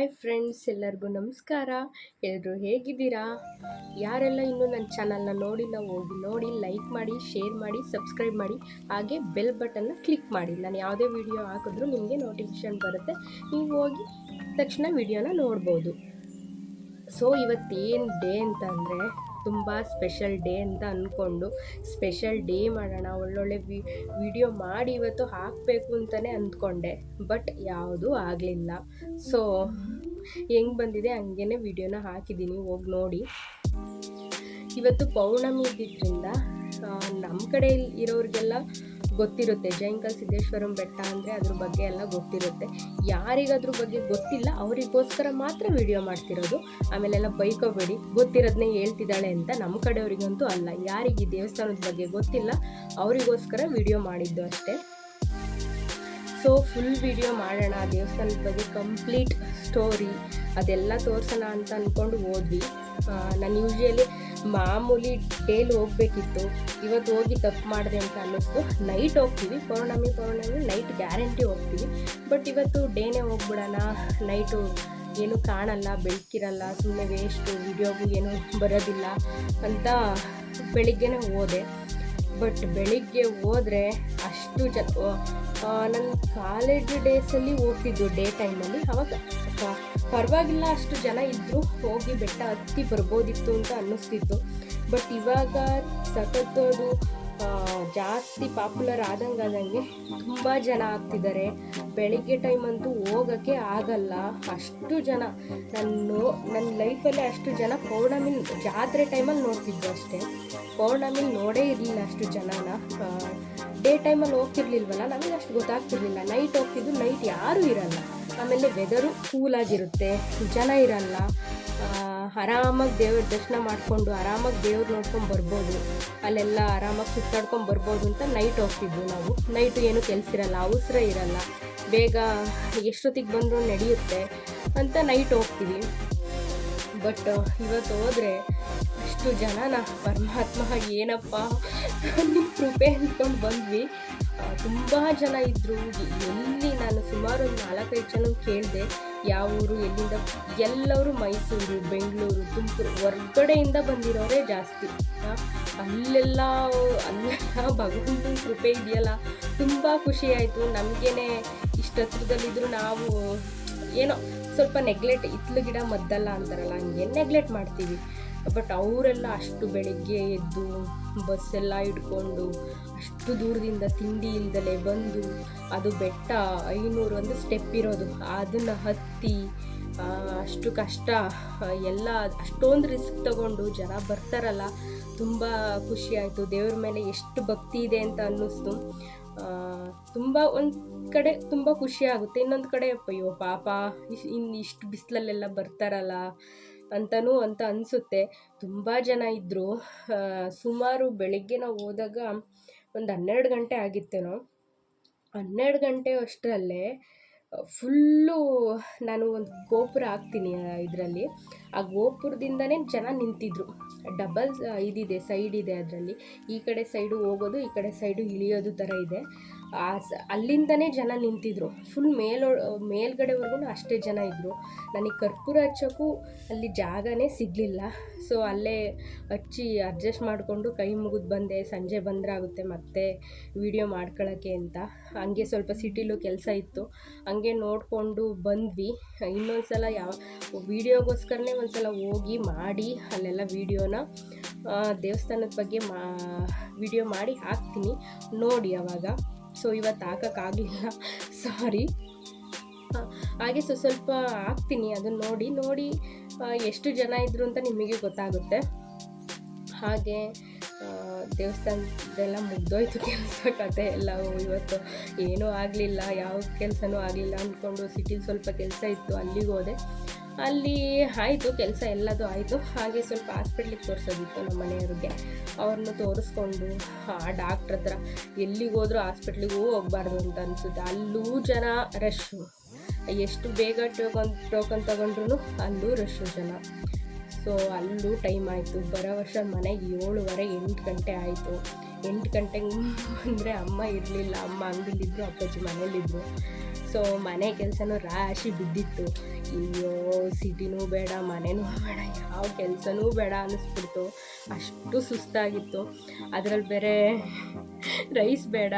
Hi friends, ಎಲ್ಲರಿಗೂ ನಮಸ್ಕಾರ. ಎಲ್ಲರೂ ಹೇಗಿದ್ದೀರಾ? ಯಾರೆಲ್ಲ ಇನ್ನೂ ನನ್ನ ಚಾನಲ್ನ ನೋಡಿಲ್ಲ ಹೋಗಿ ನೋಡಿ ಲೈಕ್ ಮಾಡಿ ಶೇರ್ ಮಾಡಿ ಸಬ್ಸ್ಕ್ರೈಬ್ ಮಾಡಿ, ಹಾಗೆ ಬೆಲ್ ಬಟನ್ನ ಕ್ಲಿಕ್ ಮಾಡಿ. ನಾನು ಯಾವುದೇ ವಿಡಿಯೋ ಹಾಕಿದ್ರೂ ನಿಮಗೆ ನೋಟಿಫಿಕೇಷನ್ ಬರುತ್ತೆ. ನೀವು ಹೋಗಿ ತಕ್ಷಣ ವಿಡಿಯೋನ ನೋಡ್ಬೋದು. ಸೊ ಇವತ್ತೇನು ಡೇ ಅಂತ ಅಂದರೆ ತುಂಬ ಸ್ಪೆಷಲ್ ಡೇ ಅಂತ ಅಂದ್ಕೊಂಡು ಸ್ಪೆಷಲ್ ಡೇ ಮಾಡೋಣ, ಒಳ್ಳೊಳ್ಳೆ ವಿಡಿಯೋ ಮಾಡಿ ಇವತ್ತು ಹಾಕಬೇಕು ಅಂತಲೇ ಅಂದ್ಕೊಂಡೆ, ಬಟ್ ಯಾವುದೂ ಆಗಲಿಲ್ಲ. ಸೊ, ಹೆಂಗೆ ಬಂದಿದೆ ಹಂಗೇ ವಿಡಿಯೋನ ಹಾಕಿದ್ದೀನಿ, ಹೋಗಿ ನೋಡಿ. ಇವತ್ತು ಪೌರ್ಣಮಿ ಇದ್ದಿದ್ದರಿಂದ ನಮ್ಮ ಕಡೆ ಇರೋರಿಗೆಲ್ಲ ಗೊತ್ತಿರುತ್ತೆ. ಜೈಂಕಲ್ ಸಿದ್ದೇಶ್ವರಂ ಬೆಟ್ಟ ಅಂದರೆ ಅದ್ರ ಬಗ್ಗೆ ಎಲ್ಲ ಗೊತ್ತಿರುತ್ತೆ. ಯಾರಿಗದ್ರ ಬಗ್ಗೆ ಗೊತ್ತಿಲ್ಲ, ಅವರಿಗೋಸ್ಕರ ಮಾತ್ರ ವಿಡಿಯೋ ಮಾಡ್ತಿರೋದು. ಆಮೇಲೆಲ್ಲ ಬೈಕೋಬೇಡಿ ಗೊತ್ತಿರೋದನ್ನೇ ಹೇಳ್ತಿದ್ದಾಳೆ ಅಂತ ನಮ್ಮ ಕಡೆಯವರಿಗಂತೂ ಅಲ್ಲ. ಯಾರಿಗೆ ದೇವಸ್ಥಾನದ ಬಗ್ಗೆ ಗೊತ್ತಿಲ್ಲ, ಅವರಿಗೋಸ್ಕರ ವಿಡಿಯೋ ಮಾಡಿದ್ದು ಅಷ್ಟೇ. ಸೊ ಫುಲ್ ವಿಡಿಯೋ ಮಾಡೋಣ. ದೇವಸ್ಥಾನದ ಬಗ್ಗೆ ಕಂಪ್ಲೀಟ್ ಸ್ಟೋರಿ ಅದೆಲ್ಲ ತೋರಿಸೋಣ ಅಂತ ಅಂದ್ಕೊಂಡು ಹೋದ್ವಿ. ನಾನು ಯೂಶ್ವಲಿ ಮಾಮೂಲಿ ಡೇಲಿ ಹೋಗ್ಬೇಕಿತ್ತು. ಇವತ್ತು ಹೋಗಿ ತಪ್ಪು ಮಾಡಿದೆ ಅಂತ ಅನ್ನಿಸ್ತು ನೈಟ್ ಹೋಗ್ತೀವಿ. ಪೌರ್ಣಮಿ ಪೌರ್ಣಮಿ ನೈಟ್ ಗ್ಯಾರಂಟಿ ಹೋಗ್ತೀವಿ. ಬಟ್ ಇವತ್ತು ಡೇನೇ ಹೋಗ್ಬಿಡೋಣ. ನೈಟು ಏನು ಕಾಣಲ್ಲ, ಬೆಳಕಿರಲ್ಲ ಸುಮ್ಮನೆ ವೇಸ್ಟು ವಿಡಿಯೋಗೂ ಏನು ಬರೋದಿಲ್ಲ ಅಂತ ಬೆಳಿಗ್ಗೆನೇ ಹೋದೆ. ಬಟ್ ಬೆಳಿಗ್ಗೆ ಹೋದರೆ ಅಷ್ಟು ಜನ ನನ್ನ ಕಾಲೇಜ್ ಡೇಸಲ್ಲಿ ಹೋಗ್ತಿದ್ದು ಡೇ ಟೈಮಲ್ಲಿ ಅವಾಗ ಪರವಾಗಿಲ್ಲ, ಅಷ್ಟು ಜನ ಇದ್ದರೂ ಹೋಗಿ ಬೆಟ್ಟ ಹತ್ತಿ ಬರ್ಬೋದಿತ್ತು ಅಂತ ಅನ್ನಿಸ್ತಿತ್ತು. ಬಟ್ ಇವಾಗ ಸತತದು ಜಾಸ್ತಿ ಪಾಪ್ಯುಲರ್ ಆದಂಗೆ ಆದಂಗೆ ತುಂಬ ಜನ ಆಗ್ತಿದ್ದಾರೆ. ಬೆಳಿಗ್ಗೆ ಟೈಮ್ ಅಂತೂ ಹೋಗೋಕ್ಕೆ ಆಗಲ್ಲ. ಅಷ್ಟು ಜನ ನಾನು ನನ್ನ ಲೈಫಲ್ಲೇ ಅಷ್ಟು ಜನ ಪೌರ್ಣಮಿ ಜಾತ್ರೆ ಟೈಮಲ್ಲಿ ನೋಡ್ತಿದ್ದು ಅಷ್ಟೇ. ಪೌರ್ಣಮಿ ನೋಡೇ ಇರಲಿಲ್ಲ ಅಷ್ಟು ಜನನ. ಡೇ ಟೈಮಲ್ಲಿ ಹೋಗ್ತಿರ್ಲಿಲ್ವಲ್ಲ? ನನಗೆ ಅಷ್ಟು ಗೊತ್ತಾಗ್ತಿರ್ಲಿಲ್ಲ. ನೈಟ್ ಹೋಗ್ತಿದ್ದು ನೈಟ್ ಯಾರೂ ಇರಲ್ಲ. ಆಮೇಲೆ ವೆದರು ಕೂಲಾಗಿರುತ್ತೆ ಜನ ಇರಲ್ಲ. ಆರಾಮಾಗಿ ದೇವ್ರ ದರ್ಶನ ಮಾಡಿಕೊಂಡು ಆರಾಮಾಗಿ ದೇವ್ರು ನೋಡ್ಕೊಂಡು ಬರ್ಬೋದು. ಅಲ್ಲೆಲ್ಲ ಆರಾಮಾಗಿ ಸುತ್ತಾಡ್ಕೊಂಡು ಬರ್ಬೋದು ಅಂತ ನೈಟ್ ಹೋಗ್ತಿದ್ವಿ ನಾವು. ನೈಟು ಏನು ಕೆಲಸ ಇರಲ್ಲ, ಅವಸರ ಇರಲ್ಲ. ಬೇಗ ಎಷ್ಟೊತ್ತಿಗೆ ಬಂದರೂ ನಡೆಯುತ್ತೆ ಅಂತ ನೈಟ್ ಹೋಗ್ತೀವಿ. ಬಟ್ ಇವತ್ತು ಹೋದರೆ ಅಷ್ಟು ಜನನ ಪರಮಾತ್ಮ ಏನಪ್ಪ ನಿಮ್ಮ ಕೃಪೆ ಅಂದ್ಕೊಂಡು ಬಂದ್ವಿ. ತುಂಬ ಜನ ಇದ್ದರು ಎಲ್ಲಿ ನಾನು ಸುಮಾರು ಒಂದು ನಾಲ್ಕೈದು ಜನ ಕೇಳಿದೆ, ಯಾವ ಊರು, ಎಲ್ಲಿಂದ, ಎಲ್ಲರೂ ಮೈಸೂರು, ಬೆಂಗಳೂರು, ತುಮಕೂರು ಹೊರ್ಗಡೆಯಿಂದ ಬಂದಿರೋರೇ ಜಾಸ್ತಿ. ಅಲ್ಲೆಲ್ಲ ಅಲ್ಲೆಲ್ಲ ಭಗವಂತನ ಕೃಪೆ ಇದೆಯಲ್ಲ. ತುಂಬ ಖುಷಿಯಾಯಿತು ನಮಗೇನೆ ಇಷ್ಟು ಹತ್ರದಲ್ಲಿದ್ದರೂ ನಾವು ಏನೋ ಸ್ವಲ್ಪ ನೆಗ್ಲೆಕ್ಟ್ ಇತ್ಲು ಗಿಡ ಮದ್ದಲ್ಲ ಅಂತಾರಲ್ಲ ಹಂಗೆ ನೆಗ್ಲೆಕ್ಟ್ ಮಾಡ್ತೀವಿ. ಬಟ್ ಅವರೆಲ್ಲ ಅಷ್ಟು ಬೆಳಗ್ಗೆ ಎದ್ದು ಬಸ್ಸೆಲ್ಲ ಇಟ್ಕೊಂಡು ಅಷ್ಟು ದೂರದಿಂದ ತಿಂಡಿ ಇಲ್ದಲೇ ಬಂದು ಅದು ಬೆಟ್ಟ ಐನೂರು ಒಂದು ಸ್ಟೆಪ್ ಇರೋದು. ಅದನ್ನು ಹತ್ತಿ ಅಷ್ಟು ಕಷ್ಟ, ಎಲ್ಲ ಅಷ್ಟೊಂದು ರಿಸ್ಕ್ ತಗೊಂಡು ಜನ ಬರ್ತಾರಲ್ಲ, ತುಂಬ ಖುಷಿ ಆಯಿತು. ದೇವ್ರ ಮೇಲೆ ಎಷ್ಟು ಭಕ್ತಿ ಇದೆ ಅಂತ ಅನ್ನಿಸ್ತು. ತುಂಬ ಒಂದು ಕಡೆ ತುಂಬ ಖುಷಿ ಆಗುತ್ತೆ. ಇನ್ನೊಂದು ಕಡೆ ಅಯ್ಯೋ ಪಾಪ ಇನ್ನು ಇಷ್ಟು ಬಿಸಿಲಲ್ಲೆಲ್ಲ ಬರ್ತಾರಲ್ಲ. ಅಂತಲೂ ಅಂತ ಅನಿಸುತ್ತೆ. ತುಂಬ ಜನ ಇದ್ದರು ಸುಮಾರು ಬೆಳಗ್ಗೆ ನಾವು ಹೋದಾಗ ಒಂದು ಹನ್ನೆರಡು ಗಂಟೆ ಆಗಿತ್ತೇನೋ. ಹನ್ನೆರಡು ಗಂಟೆ ಅಷ್ಟರಲ್ಲೇ, ಫುಲ್ಲು ನಾನು ಒಂದು ಗೋಪುರ ಹಾಕ್ತೀನಿ ಇದರಲ್ಲಿ. ಆ ಗೋಪುರದಿಂದನೇ ಜನ ನಿಂತಿದ್ರು. ಡಬಲ್ ಇದಿದೆ, ಸೈಡ್ ಇದೆ ಅದರಲ್ಲಿ. ಈ ಕಡೆ ಸೈಡು ಹೋಗೋದು, ಈ ಕಡೆ ಸೈಡು ಇಳಿಯೋದು ಥರ ಇದೆ. ಆ ಅಲ್ಲಿಂದನೇ ಜನ ನಿಂತಿದ್ರು. ಫುಲ್ ಮೇಲ ಮೇಲ್ಗಡೆವರೆಗೂ ಅಷ್ಟೇ ಜನ ಇದ್ದರು ನನಗೆ ಕರ್ಪೂರ ಹಚ್ಚೋಕ್ಕೂ ಅಲ್ಲಿ ಜಾಗನೇ ಸಿಗಲಿಲ್ಲ. ಸೊ ಅಲ್ಲೇ ಹಚ್ಚಿ ಅಡ್ಜಸ್ಟ್ ಮಾಡಿಕೊಂಡು ಕೈ ಮುಗಿದು ಬಂದೆ. ಸಂಜೆ ಬಂದರೆ ಆಗುತ್ತೆ ಮತ್ತೆ ವಿಡಿಯೋ ಮಾಡ್ಕೊಳ್ಳೋಕ್ಕೆ ಅಂತ. ಹಂಗೆ ಸ್ವಲ್ಪ ಸಿಟಿಲೂ ಕೆಲಸ ಇತ್ತು. ಹಂಗೆ ನೋಡಿಕೊಂಡು ಬಂದ್ವಿ. ಇನ್ನೊಂದು ಸಲ ಯಾವ ವೀಡಿಯೋಗೋಸ್ಕರನೇ ಒಂದು ಸಲ ಹೋಗಿ ಮಾಡಿ ಅಲ್ಲೆಲ್ಲ ವೀಡಿಯೋನ ದೇವಸ್ಥಾನದ ಬಗ್ಗೆ ಮಾ ವಿಡಿಯೋ ಮಾಡಿ ಹಾಕ್ತೀನಿ. ನೋಡಿ ಅವಾಗ. ಸೊ ಇವತ್ತು ಹಾಕೋಕ್ಕಾಗಲಿಲ್ಲ ಸಾರಿ ಹಾಗೆ ಸೊ, ಸ್ವಲ್ಪ ಹಾಕ್ತೀನಿ. ಅದನ್ನು ನೋಡಿ ನೋಡಿ ಎಷ್ಟು ಜನ ಇದ್ದರು ಅಂತ ನಿಮಗೆ ಗೊತ್ತಾಗುತ್ತೆ. ಹಾಗೆ ದೇವಸ್ಥಾನದೆಲ್ಲ ಮುಗ್ದೋಯ್ತು ಕೆಲಸ, ಕತೆ ಎಲ್ಲ ಇವತ್ತು ಏನೂ ಆಗಲಿಲ್ಲ. ಯಾವ ಕೆಲಸನೂ ಆಗಲಿಲ್ಲ ಅಂದ್ಕೊಂಡು ಸಿಟಿಲಿ ಸ್ವಲ್ಪ ಕೆಲಸ ಇತ್ತು, ಅಲ್ಲಿಗೆ ಹೋದೆ. ಅಲ್ಲಿ ಆಯಿತು, ಕೆಲಸ ಎಲ್ಲದೂ ಆಯಿತು. ಹಾಗೆ ಸ್ವಲ್ಪ ಹಾಸ್ಪಿಟ್ಲಿಗೆ ತೋರಿಸೋದಿತ್ತು ನಮ್ಮ ಮನೆಯವ್ರಿಗೆ. ಅವ್ರನ್ನ ತೋರಿಸ್ಕೊಂಡು ಆ ಡಾಕ್ಟ್ರ್ ಹತ್ರ ಎಲ್ಲಿಗೆ ಹೋದ್ರೂ ಹಾಸ್ಪಿಟ್ಲಿಗೂ ಹೋಗ್ಬಾರ್ದು ಅಂತ ಅನಿಸುತ್ತೆ. ಅಲ್ಲೂ ಜನ ರಶ್ಶು ಎಷ್ಟು ಬೇಗ ಟೋಕನ್ ಟೋಕನ್ ತೊಗೊಂಡ್ರು ಅಲ್ಲೂ ರಶ್ಶು ಜನ. ಸೊ ಅಲ್ಲೂ ಟೈಮ್ ಆಯಿತು. ಬರೋ ವರ್ಷ ಮನೆಗೆ ಏಳುವರೆ ಎಂಟು ಗಂಟೆ ಆಯಿತು. ಎಂಟು ಗಂಟೆಗೆ ಅಂದರೆ ಅಮ್ಮ ಇರಲಿಲ್ಲ. ಅಮ್ಮ ಅಂಗಡಿಲಿದ್ದರು ಅಪ್ಪಾಜಿ ಮನೇಲಿದ್ದರು ಸೊ ಮನೆ ಕೆಲಸನೂ ರಾಶಿ ಬಿದ್ದಿತ್ತು. ಅಯ್ಯೋ, ಸಿಟಿನೂ ಬೇಡ, ಮನೆನೂ ಬೇಡ, ಯಾವ ಕೆಲಸನೂ ಬೇಡ ಅನ್ನಿಸ್ಬಿಡ್ತು ಅಷ್ಟು ಸುಸ್ತಾಗಿತ್ತು. ಅದರಲ್ಲಿ ಬೇರೆ ರೈಸ್ ಬೇಡ,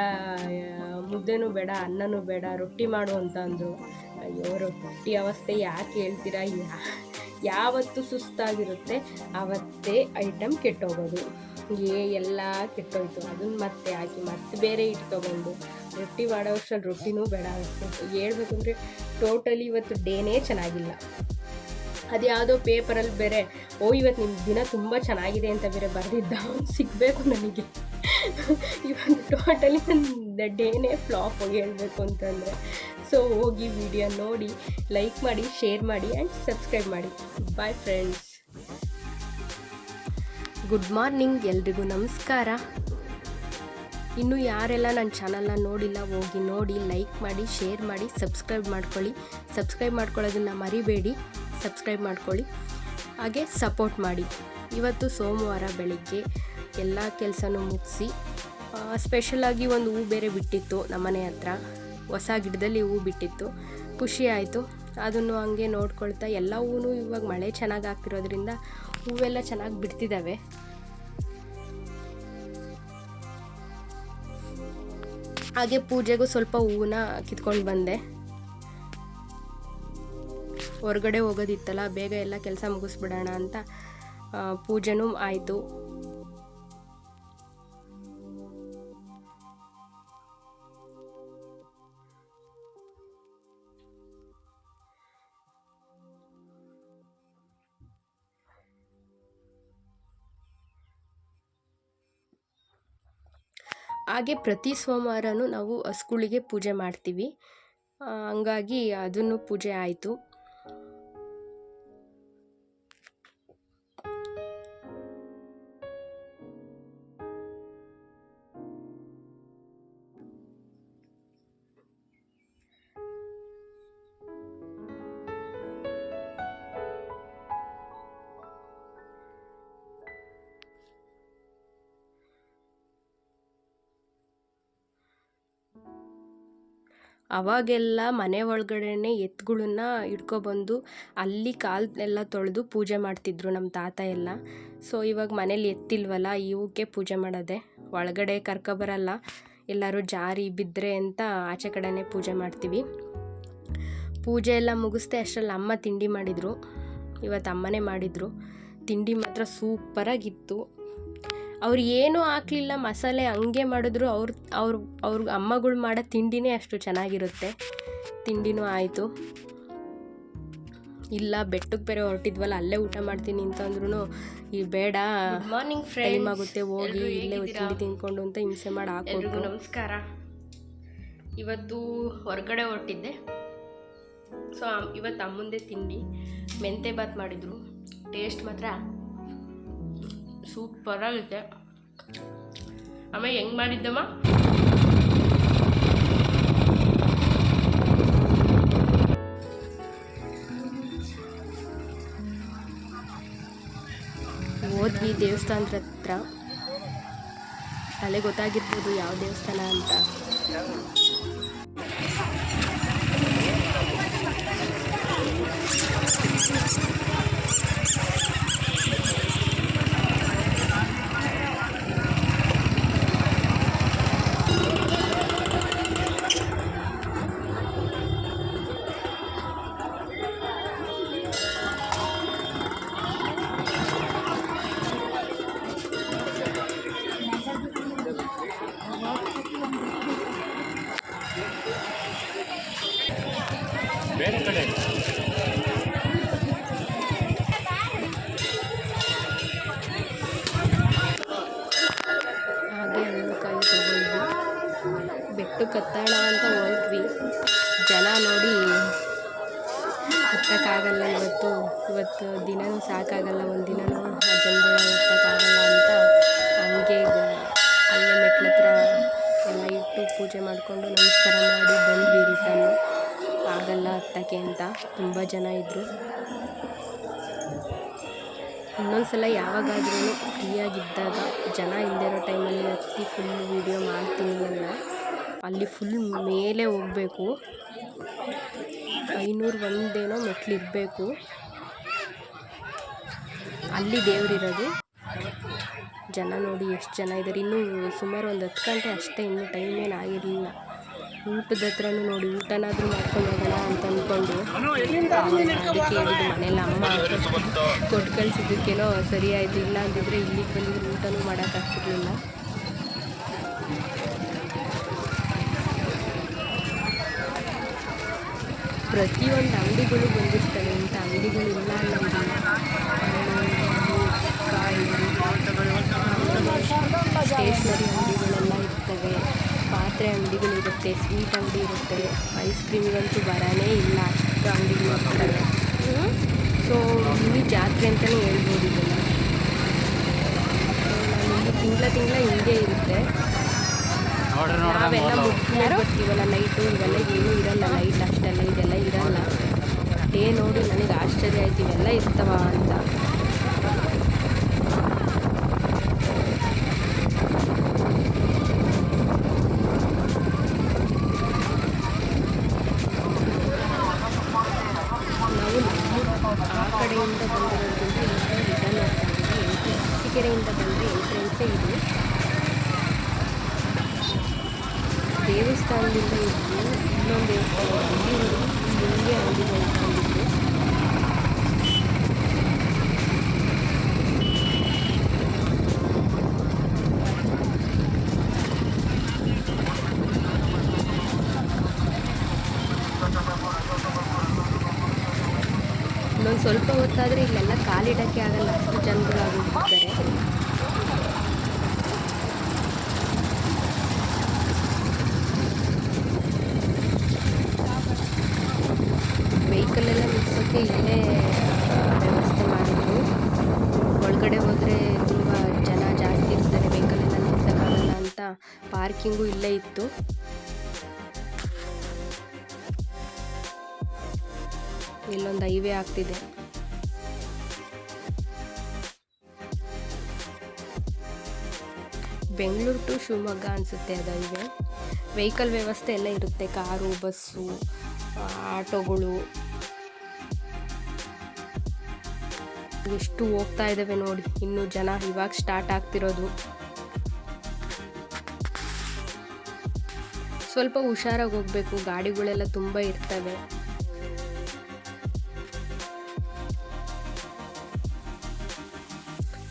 ಮುದ್ದೆನೂ ಬೇಡ, ಅನ್ನನೂ ಬೇಡ, ರೊಟ್ಟಿ ಮಾಡು ಅಂತ ಅಂದರು. ಅಯ್ಯೋ, ರೊಟ್ಟಿ ಅವಸ್ಥೆ ಯಾಕೆ ಹೇಳ್ತೀರಾ? ಯಾವತ್ತು ಸುಸ್ತಾಗಿರುತ್ತೆ ಆವತ್ತೇ ಐಟಮ್ ಕೆಟ್ಟೋಗೋದು. ಏ ಎಲ್ಲ ಕೆಟ್ಟೋಯ್ತು. ಅದನ್ನ ಮತ್ತೆ ಹಾಕಿ ಮತ್ತೆ ಬೇರೆ ಇಟ್ಕೊಬಂದು. ರೊಟ್ಟಿ ಮಾಡೋ ಅಷ್ಟ್ರಲ್ಲಿ ರೊಟ್ಟಿನೂ ಬೇಡ ಹೇಳ್ಬೇಕು ಅಂದರೆ ಟೋಟಲಿ ಇವತ್ತು ಡೇನೇ ಚೆನ್ನಾಗಿಲ್ಲ. ಅದು ಯಾವುದೋ ಪೇಪರಲ್ಲಿ ಬೇರೆ, ಓ, ಇವತ್ತು ನಿಮ್ಮ ದಿನ ತುಂಬ ಚೆನ್ನಾಗಿದೆ ಅಂತ ಬೇರೆ ಬರೆದಿದ್ದ. ಸಿಗಬೇಕು ನನಗೆ. ಇವತ್ತು ಟೋಟಲಿ ನನ್ನ ಡೇನೇ ಫ್ಲಾಪ್ ಹೋಗಿ ಹೇಳಬೇಕು ಅಂತಂದರೆ. ಸೊ ಹೋಗಿ ವಿಡಿಯೋ ನೋಡಿ ಲೈಕ್ ಮಾಡಿ ಶೇರ್ ಮಾಡಿ ಆ್ಯಂಡ್ ಸಬ್ಸ್ಕ್ರೈಬ್ ಮಾಡಿ. ಬಾಯ್ ಫ್ರೆಂಡ್ಸ್ ಗುಡ್ ಮಾರ್ನಿಂಗ್ ಎಲ್ರಿಗೂ ನಮಸ್ಕಾರ. ಇನ್ನು ಯಾರೆಲ್ಲ ನನ್ನ ಚಾನಲ್ನ ನೋಡಿಲ್ಲ, ಹೋಗಿ ನೋಡಿ ಲೈಕ್ ಮಾಡಿ ಶೇರ್ ಮಾಡಿ ಸಬ್ಸ್ಕ್ರೈಬ್ ಮಾಡ್ಕೊಳ್ಳಿ. ಸಬ್ಸ್ಕ್ರೈಬ್ ಮಾಡ್ಕೊಳ್ಳೋದನ್ನು ಮರಿಬೇಡಿ. ಸಬ್ಸ್ಕ್ರೈಬ್ ಮಾಡ್ಕೊಳ್ಳಿ. ಹಾಗೆ ಸಪೋರ್ಟ್ ಮಾಡಿ. ಇವತ್ತು ಸೋಮವಾರ ಬೆಳಿಗ್ಗೆ ಎಲ್ಲ ಕೆಲಸನೂ ಮುಗಿಸಿ ಸ್ಪೆಷಲಾಗಿ ಒಂದು ಹೂ ಬೇರೆ ಬಿಟ್ಟಿತ್ತು ನಮ್ಮನೆ ಹತ್ರ. ಹೊಸ ಗಿಡದಲ್ಲಿ ಹೂ ಬಿಟ್ಟಿತ್ತು. ಖುಷಿ ಆಯಿತು. ಅದನ್ನು ಹಂಗೆ ನೋಡ್ಕೊಳ್ತಾ ಎಲ್ಲ ಹೂವು ಇವಾಗ ಮಳೆ ಚೆನ್ನಾಗಿ ಆಗ್ತಿರೋದ್ರಿಂದ ಹೂವೆಲ್ಲ ಚೆನ್ನಾಗಿ ಬಿಡ್ತಿದ್ದಾವೆ ಹಾಗೆ ಪೂಜೆಗೂ ಸ್ವಲ್ಪ ಹೂವನ್ನ ಕಿತ್ಕೊಂಡು ಬಂದೆ. ಹೊರಗಡೆ ಹೋಗೋದಿತ್ತಲ್ಲ, ಬೇಗ ಎಲ್ಲ ಕೆಲಸ ಮುಗಿಸ್ಬಿಡೋಣ ಅಂತ ಪೂಜೆನೂ ಆಯಿತು. ಹಾಗೆ ಪ್ರತಿ ಸೋಮವಾರನೂ ನಾವು ಹಸುಗಳಿಗೆ ಪೂಜೆ ಮಾಡ್ತೀವಿ. ಹಂಗಾಗಿ ಅದನ್ನು ಪೂಜೆ ಆಯಿತು. ಅವಾಗೆಲ್ಲ ಮನೆ ಒಳಗಡೆನೆ ಎತ್ತುಗಳನ್ನ ಇಟ್ಕೊಬಂದು ಅಲ್ಲಿ ಕಾಲನ್ನೆಲ್ಲ ತೊಳೆದು ಪೂಜೆ ಮಾಡ್ತಿದ್ರು ನಮ್ಮ ತಾತ ಎಲ್ಲ. ಸೊ ಇವಾಗ ಮನೇಲಿ ಎತ್ತಿಲ್ವಲ್ಲ ಇವಕ್ಕೆ ಪೂಜೆ ಮಾಡೋದೆ. ಒಳಗಡೆ ಕರ್ಕೊಬರಲ್ಲ, ಎಲ್ಲರೂ ಜಾರಿ ಬಿದ್ದರೆ ಅಂತ ಆಚೆ ಕಡೆನೇ ಪೂಜೆ ಮಾಡ್ತೀವಿ. ಪೂಜೆ ಎಲ್ಲ ಮುಗಿಸ್ದೆ ಅಷ್ಟರಲ್ಲಿ ಅಮ್ಮ ತಿಂಡಿ ಮಾಡಿದರು. ಇವತ್ತು ಅಮ್ಮನೇ ಮಾಡಿದರು. ತಿಂಡಿ ಮಾತ್ರ ಸೂಪರಾಗಿತ್ತು. ಅವ್ರು ಏನೂ ಹಾಕ್ಲಿಲ್ಲ ಮಸಾಲೆ ಹಂಗೆ ಮಾಡಿದ್ರು ಅವ್ರು ಅವ್ರ ಅವ್ರ ಅಮ್ಮಗಳು ಮಾಡೋ ತಿಂಡಿನೇ ಅಷ್ಟು ಚೆನ್ನಾಗಿರುತ್ತೆ. ತಿಂಡಿನೂ ಆಯಿತು. ಇಲ್ಲ ಬೆಟ್ಟಕ್ಕೆ ಬೇರೆ ಹೊರಟಿದ್ವಲ್ಲ ಅಲ್ಲೇ ಊಟ ಮಾಡ್ತೀನಿ ಅಂತಂದ್ರೂ ಈ ಬೇಡ. ಮಾರ್ನಿಂಗ್ ಟೈಮ್ ಆಗುತ್ತೆ ಹೋಗಿ ಇಲ್ಲೇ ತಿಂಡಿ ತಿನ್ಕೊಂಡು ಅಂತ ಹಿಂಸೆ ಮಾಡಿ ಹಾಕೋದು ನಮಸ್ಕಾರ. ಇವತ್ತು ಹೊರಗಡೆ ಹೊರಟಿದ್ದೆ. ಸೊ ಇವತ್ತು ಅಮ್ಮಂದೇ ತಿಂಡಿ. ಮೆಂತೆ ಬಾತ್ ಮಾಡಿದರು. ಟೇಸ್ಟ್ ಮಾತ್ರ ಸೂಪರಾಗಿದೆ ಆಮೇಲೆ ಹೆಂಗೆ ಮಾಡಿದ್ದಮ್ಮ? ಹೋದ್ವಿ ದೇವಸ್ಥಾನದ ಹತ್ರ. ಅಲ್ಲೇ ಗೊತ್ತಾಗಿರ್ಬೋದು ಯಾವ ದೇವಸ್ಥಾನ ಅಂತ. ಹತ್ತೋಣ ಅಂತ ಹೊರಟ್ವಿ. ಜನ ನೋಡಿ ಹತ್ತಕ್ಕಾಗಲ್ಲ ಇವತ್ತು. ಇವತ್ತು ದಿನವೂ ಸಾಕಾಗಲ್ಲ. ಒಂದು ದಿನವೂ ಆ ಜನಗಳ ಹತ್ತಕ್ಕಾಗಲ್ಲ ಅಂತ ಹಂಗೆ ಅಲ್ಲೇ ಮೆಟ್ಲ ಹತ್ರ ಎಲ್ಲ ಇಟ್ಟು ಪೂಜೆ ಮಾಡಿಕೊಂಡು ನಮಸ್ಕಾರ ಮಾಡಿ ಬಂದ್ವಿ ರಿಟರ್ನು. ಆಗಲ್ಲ ಹತ್ತಕ್ಕೆ ಅಂತ. ತುಂಬ ಜನ ಇದ್ದರು ಇನ್ನೊಂದ್ಸಲ ಯಾವಾಗಾದ್ರೂ ಫ್ರೀಯಾಗಿದ್ದಾಗ, ಜನ ಇಲ್ಲದಿರೋ ಟೈಮಲ್ಲಿ ಹತ್ತಿ ಫುಲ್ ವೀಡಿಯೋ ಮಾಡ್ತೀನಿ ಅಲ್ಲ ಅಲ್ಲಿ ಫುಲ್ ಮೇಲೆ ಹೋಗಬೇಕು. ಐನೂರು ಒಂದೇನೋ ಮೆಟ್ಲಿರಬೇಕು ಅಲ್ಲಿ ದೇವರಿರೋದು ಜನ ನೋಡಿ ಎಷ್ಟು ಜನ ಇದ್ದಾರೆ ಇನ್ನೂ ಸುಮಾರು ಒಂದು ಹತ್ತು ಗಂಟೆ ಅಷ್ಟೇ, ಇನ್ನೂ ಟೈಮ್ ಏನು ಆಗಿರಲಿಲ್ಲ. ಊಟದ ಹತ್ರನೂ ನೋಡಿ, ಊಟನಾದರೂ ಮಾಡ್ಕೊಂಡು ಹೋಗೋಣ ಅಂತ ಅಂದ್ಕೊಂಡು ಅದಕ್ಕೆ ಹೇಳಿದ್ದು ಮನೇಲಿ ಅಮ್ಮ. ಕೊಟ್ಟು ಕಳಿಸಿದ್ದಕ್ಕೇನೋ ಸರಿ ಆಯಿತು, ಇಲ್ಲ ಅಂದಿದ್ರೆ ಇಲ್ಲಿಗೆ ಬಂದಿದ್ರೆ ಊಟನೂ ಮಾಡೋಕ್ಕಾಗ್ತಿರ್ಲಿಲ್ಲ ಪ್ರತಿಯೊಂದು ಅಂಗಡಿಗಳು ಬಂದಿರ್ತವೆ. ಇಂಥ ಅಂಗಡಿಗಳಿಲ್ಲ ಕಾಯಿ ಸ್ಟೇಷ್ನರಿ ಅಂಗಡಿಗಳೆಲ್ಲ ಇರ್ತವೆ. ಪಾತ್ರೆ ಅಂಗಡಿಗಳಿರುತ್ತೆ ಸ್ವೀಟ್ ಅಂಗಡಿ ಇರುತ್ತೆ. ಐಸ್ ಕ್ರೀಮ್ಗಂತೂ ಬರೋನೇ ಇಲ್ಲ. ಅಷ್ಟು ಅಂಗಡಿಗಳು ಇರ್ತವೆ. ಸೊ ಇಲ್ಲಿ ಜಾತ್ರೆ ಅಂತಲೇ ಹೇಳ್ಬೋದು ಇದನ್ನು. ನಾನು ತಿಂಗಳ ತಿಂಗಳ ಹಿಂಗೆ ಇರುತ್ತೆ. ನಾವೆಲ್ಲ ಮುಗ್ದು ಬರ್ತೀವಲ್ಲ ನೈಟು ಇವೆಲ್ಲ ಏನೂ ಇರಲ್ಲ ಲೈಟ್ ಅಷ್ಟೆಲ್ಲ ಇದೆಲ್ಲ ಇರಲ್ಲ. ಡೇ ನೋಡಿ ನನಗೆ ಆಶ್ಚರ್ಯ ಆಯ್ತು ಇವೆಲ್ಲ ಇರ್ತವ ಅಂತ ನಾವು ನಮ್ಮ ಆ ಕಡೆಯಿಂದ ಬಂದಿರೋದ್ರಿಂದ ಇಲ್ಲಿ ರಿಟರ್ನ್ ಹೋಗ್ತಾ ಇದ್ದೀವಿ ಎಂಟ್ರಿ ಅರಸೀಕೆರೆಯಿಂದ ಬಂದರೆ ಎಂಟ್ರೆನ್ಸೇ ಇದು ದೇವಸ್ಥಾನದಿಂದ ಇದ್ದು ಇನ್ನೊಂದು ದೇವಸ್ಥಾನ ಅಲ್ಲಿವರೆಗೂ ಹಿಂಗೆ ಅಂಗಡಿಗಳು ಇಟ್ಕೊಂಡಿದ್ರು ಇನ್ನೊಂದು ಸ್ವಲ್ಪ ಹೊತ್ತಾದರೆ ಇಲ್ಲೆಲ್ಲ ಕಾಲಿಡೋಕ್ಕೆ ಆಗಲ್ಲ. ಅಷ್ಟು ಜನಗಳಾಗಿರ್ತಾರೆ ವೆಹಿಕಲೆಲ್ಲ ನಿಲ್ಸೋಕ್ಕೆ ಇಲ್ಲೇ ವ್ಯವಸ್ಥೆ ಮಾಡಿದ್ರು. ಒಳಗಡೆ ಹೋದರೆ ತುಂಬ ಜನ ಜಾಸ್ತಿ ಇರ್ತಾರೆ. ವೆಹಿಕಲೆಲ್ಲ ನಿಲ್ಸೋಕ್ಕಾಗಲ್ಲ ಅಂತ ಪಾರ್ಕಿಂಗು ಇಲ್ಲೇ ಇತ್ತು. ಇಲ್ಲೊಂದು ಹೈವೇ ಆಗ್ತಿದೆ. ಬೆಂಗಳೂರು ಟು ಶಿವಮೊಗ್ಗ ಅನಿಸುತ್ತೆ ಅದು ಹೈವೇ ವೆಹಿಕಲ್ ವ್ಯವಸ್ಥೆ ಎಲ್ಲ ಇರುತ್ತೆ, ಕಾರು, ಬಸ್ಸು ಆಟೋಗಳು. ಎಷ್ಟು ಹೋಗ್ತಾ ಇದ್ದಾವೆ ನೋಡಿ, ಇನ್ನು ಜನ ಇವಾಗ ಸ್ಟಾರ್ಟ್ ಆಗ್ತಿರೋದು. ಸ್ವಲ್ಪ ಹುಷಾರಾಗಿ ಹೋಗ್ಬೇಕು, ಗಾಡಿಗಳೆಲ್ಲ ತುಂಬ ಇರ್ತವೆ.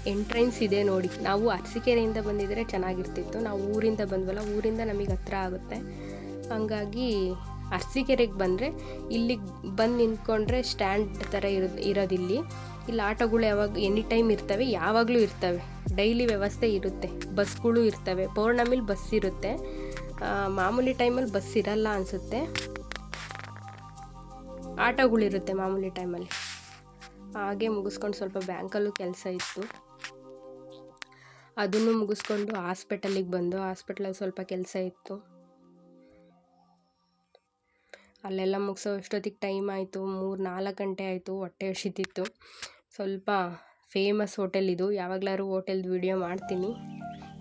ಎಂಟ್ರೆನ್ಸ್ ಇದೆ ನೋಡಿ. ನಾವು ಅರಸಿಕೆರೆಯಿಂದ ಬಂದಿದ್ದರೆ ಚೆನ್ನಾಗಿರ್ತಿತ್ತು. ನಾವು ಊರಿಂದ ಬಂದ್ವಲ್ಲ, ಊರಿಂದ ನಮಗೆ ಹತ್ರ ಆಗುತ್ತೆ. ಹಂಗಾಗಿ ಅರಸಿಕೆರೆಗೆ ಬಂದರೆ ಇಲ್ಲಿಗೆ ಬಂದು ನಿಂತ್ಕೊಂಡ್ರೆ ಸ್ಟ್ಯಾಂಡ್ ಥರ ಇರೋದು ಇರೋದಿಲ್ಲಿ. ಇಲ್ಲಿ ಆಟೋಗಳು ಯಾವಾಗ, ಎನಿ ಟೈಮ್ ಇರ್ತವೆ, ಯಾವಾಗಲೂ ಇರ್ತವೆ. ಡೈಲಿ ವ್ಯವಸ್ಥೆ ಇರುತ್ತೆ. ಬಸ್ಗಳು ಇರ್ತವೆ. ಪೌರ್ಣಮಿಲಿ ಬಸ್ ಇರುತ್ತೆ. ಮಾಮೂಲಿ ಟೈಮಲ್ಲಿ ಬಸ್ ಇರಲ್ಲ ಅನಿಸುತ್ತೆ. ಆಟೋಗಳಿರುತ್ತೆ ಮಾಮೂಲಿ ಟೈಮಲ್ಲಿ. ಹಾಗೆ ಮುಗಿಸ್ಕೊಂಡು ಸ್ವಲ್ಪ ಬ್ಯಾಂಕಲ್ಲೂ ಕೆಲಸ ಇತ್ತು. ಅದನ್ನು ಮುಗಿಸ್ಕೊಂಡು ಹಾಸ್ಪಿಟಲಿಗೆ ಬಂದು ಹಾಸ್ಪಿಟ್ಲಲ್ಲಿ ಸ್ವಲ್ಪ ಕೆಲಸ ಇತ್ತು. ಅಲ್ಲೆಲ್ಲ ಮುಗಿಸೋ ಅಷ್ಟೊತ್ತಿಗೆ ಟೈಮ್ ಆಯಿತು. ಮೂರು, ನಾಲ್ಕು ಗಂಟೆ ಆಯಿತು. ಹೊಟ್ಟೆ ಹಸಿತಿತ್ತು. ಸ್ವಲ್ಪ ಫೇಮಸ್ ಹೋಟೆಲ್ ಇದು. ಯಾವಾಗಲಾದ್ರು ಹೋಟೆಲ್ದು ವಿಡಿಯೋ ಮಾಡ್ತೀನಿ.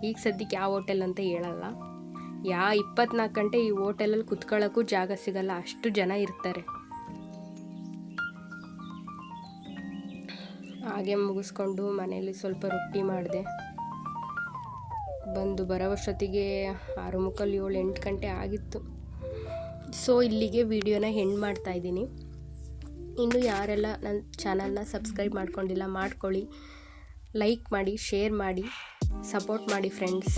ಈಗ ಸದ್ಯಕ್ಕೆ ಯಾವ ಹೋಟೆಲ್ ಅಂತ ಹೇಳಲ್ಲ. ಯಾ ಇಪ್ಪತ್ನಾಲ್ಕು ಗಂಟೆ ಈ ಹೋಟೆಲಲ್ಲಿ ಕುತ್ಕೊಳ್ಳೋಕ್ಕೂ ಜಾಗ ಸಿಗಲ್ಲ. ಅಷ್ಟು ಜನ ಇರ್ತಾರೆ. ಹಾಗೆ ಮುಗಿಸ್ಕೊಂಡು ಮನೇಲಿ ಸ್ವಲ್ಪ ರೊಟ್ಟಿ ಮಾಡಿದೆ. ಬಂದು ಬರೋವಷ್ಟೊತ್ತಿಗೆ ಆರು ಮುಕ್ಕಲ್ಲಿ ಏಳು ಎಂಟು ಗಂಟೆ ಆಗಿತ್ತು. ಸೊ ಇಲ್ಲಿಗೆ ವಿಡಿಯೋನ ಹೆಂಡ್ ಮಾಡ್ತಾ ಇದ್ದೀನಿ. ಇನ್ನು ಯಾರೆಲ್ಲ ನನ್ನ ಚಾನಲ್ನ ಸಬ್ಸ್ಕ್ರೈಬ್ ಮಾಡ್ಕೊಂಡಿಲ್ಲ, ಮಾಡ್ಕೊಳ್ಳಿ. ಲೈಕ್ ಮಾಡಿ ಶೇರ್ ಮಾಡಿ ಸಪೋರ್ಟ್ ಮಾಡಿ ಫ್ರೆಂಡ್ಸ್